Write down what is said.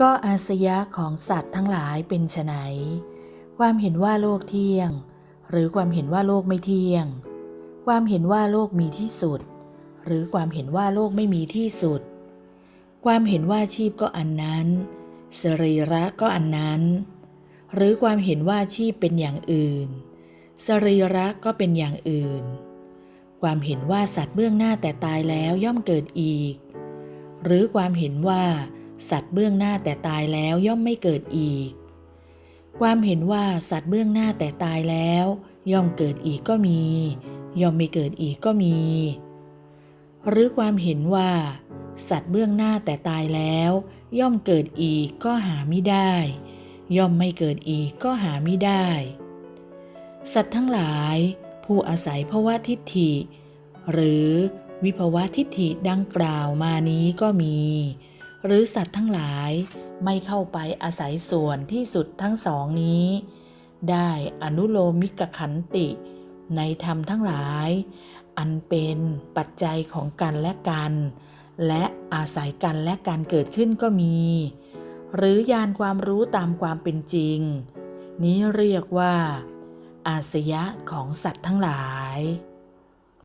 ก็อาสยะของสัตว์ทั้งหลายเป็นไฉนความเห็นว่าโลกเที่ยง หรือความเห็นว่าโลกไม่เที่ยง ความเห็นว่าโลกมีที่สุด หรือความเห็นว่าโลกไม่มีที่สุด ความเห็นว่าชีพก็อันนั้นสรีระก็อันนั้น หรือความเห็นว่าชีพเป็นอย่างอื่น สรีระก็เป็นอย่างอื่น ความเห็นว่าสัตว์เบื้องหน้าแต่ตายแล้วย่อมเกิดอีก หรือความเห็นว่า สัตว์เบื้องหน้าแต่ตายแล้วย่อมไม่เกิดอีก ความเห็นว่าสัตว์เบื้องหน้าแต่ตายแล้ว ย่อมเกิดอีกก็มี ย่อมไม่เกิดอีกก็มี หรือความเห็นว่า สัตว์เบื้องหน้าแต่ตายแล้ว ย่อมเกิดอีกก็หาไม่ได้ ย่อมไม่เกิดอีกก็หาไม่ได้ สัตว์ทั้งหลาย ผู้อาศัยภวะทิฏฐิ หรือวิภวะทิฏฐิดังกล่าวมานี้ก็มี หรือสัตว์ทั้งหลายไม่เข้าไปอาศัยส่วนที่สุดทั้งสองนี้ ได้อนุโลมิกขันติ ในธรรมทั้งหลาย อันเป็นปัจจัยของกันและกัน และอาศัยกันและการเกิดขึ้นก็มี หรือยานความรู้ตามความเป็นจริง นี้เรียกว่า อาสยะของสัตว์ทั้งหลาย